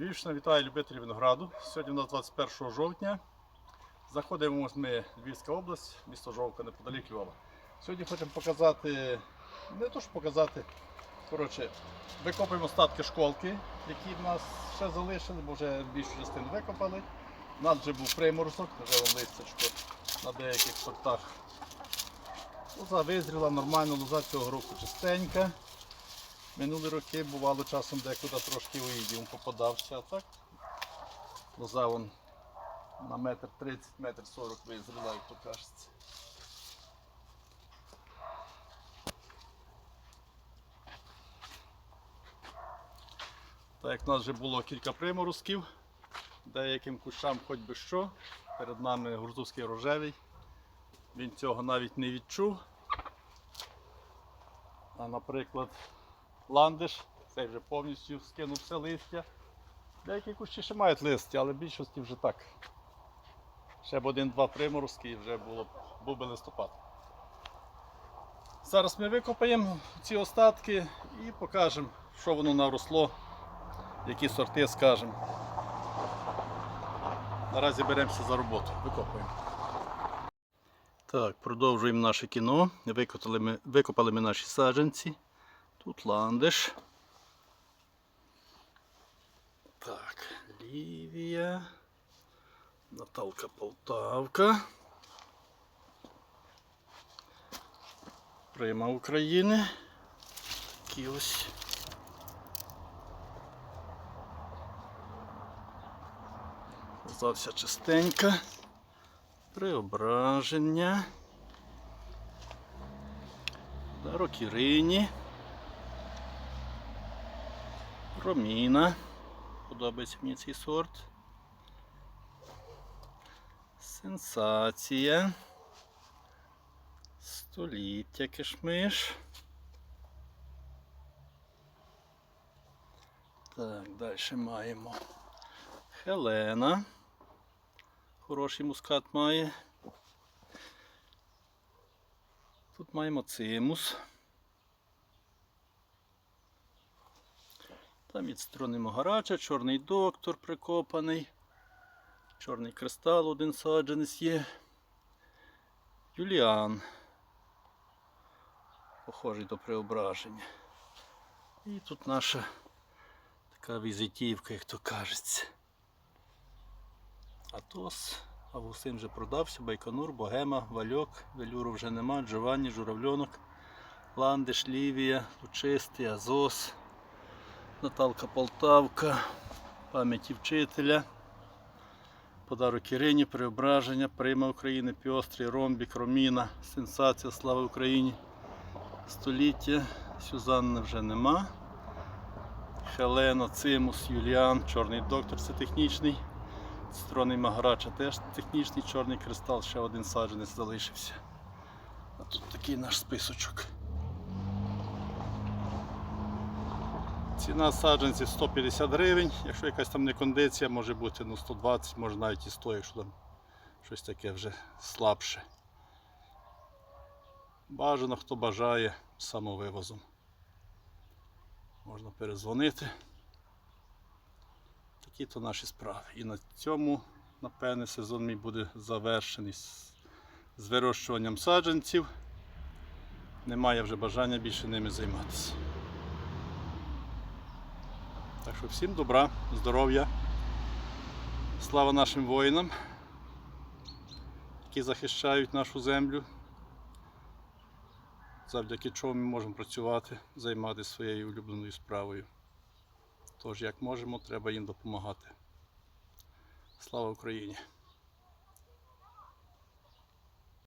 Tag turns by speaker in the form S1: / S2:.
S1: Львівщина вітає любителів винограду. Сьогодні у нас 21 жовтня. Знаходимо ми Львівська область, місто Жовка, неподалік Львова. Сьогодні хочемо показати, не то що показати, коротше, викопуємо остатки школки, які в нас ще залишили, бо вже більшу частину викопали. У нас вже був приморозок, вже вам листячко на деяких сортах. Лоза визріла нормально, лоза цього року чистенька. Минулі роки бувало часом декуди трошки уїдів попадався, а так лоза вон на метр 30, метр 40 визріла, як то кажеться. Так як в нас вже було кілька приморозків, деяким кущам хоч би що, перед нами гуртовський рожевий. Він цього навіть не відчув. А, наприклад, ландиш, цей вже повністю скинув все листя. Деякі кущі ще мають листя, але в більшості вже так. Ще б один-два приморозки і вже було, був би листопад. Зараз ми викопаємо ці остатки і покажемо, що воно наросло, які сорти скажемо. Наразі беремося за роботу, викопуємо. Так, продовжуємо наше кіно. Викопали ми, викопали ми наші саджанці. Тут ландиш. Так, Лівія. Наталка Полтавка. Прима України. Такі ось. Зався чистенька. Преображення. Дарок Ірині. Роміна. Подобається мені цей сорт. Сенсація. Століття кишмиш. Так, далі маємо Хелена. Хороший мускат має. Тут маємо цимус. Там від сторони Могарача, чорний доктор прикопаний. Чорний кристал один саджанець є. Юліан. Похожий до преображення. І тут наша така візитівка, як то кажеться. Атос, Августин вже продався, Байконур, Богема, Вальок, Велюру вже нема, Джованні, Журавльонок, Ландиш, Лівія, Лучистий, Азос, Наталка Полтавка, пам'яті вчителя, Подарок Ірині, Преображення, Прима України, Піострий, Ромбік, Роміна, Сенсація, Слава Україні, Століття, Сюзанни вже нема. Хелена, Цимус, Юліан, Чорний доктор, це технічний. Сторони Магарача теж технічний чорний кристал, ще один саджанець залишився. А тут такий наш списочок. Ціна саджанців 150 гривень, якщо якась там не кондиція, може бути ну, 120, може навіть і 100, якщо там щось таке вже слабше. Бажано, хто бажає самовивозом. Можна перезвонити. Такі то наші справи. І на цьому, напевне, сезон мій буде завершений з вирощуванням саджанців. Немає вже бажання більше ними займатися. Так що всім добра, здоров'я. Слава нашим воїнам, які захищають нашу землю, завдяки чому ми можемо працювати, займатися своєю улюбленою справою. Тож, як можемо, треба їм допомагати. Слава Україні!